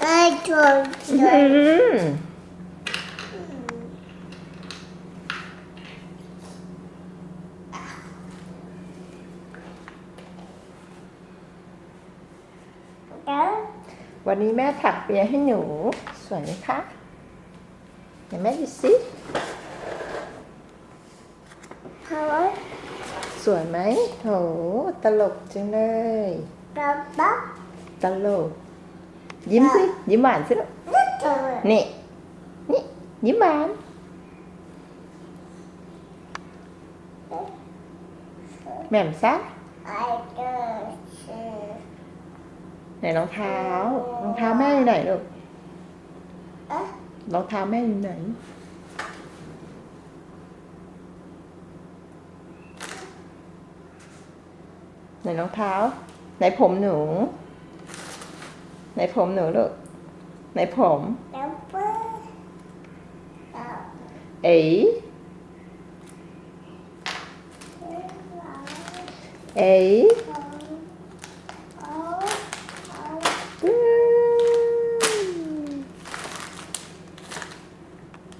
ช่วยอืช่วยมแล้ววันนี้แม่ถักเปียให้หนู สวยไหมคะเดี๋ยวแม่ดูสิเขาสวยไหมโหตลกจังเลยดับดับตลก ยิ้มสิ ยิ้มหวานสิลูกนิดเดียวนี่ นี่ ยิ้มหวาน แหม่มซะไอ้เกิดชื่อไหนรองเท้า รองเท้าแม่อยู่ไหนลูกเอ๊ะรองเท้าแม่อยู่ไหนไหนรองเท้าไหนผมหนู ไหนผมหนูลูกไหนผมเอ๋เอ๋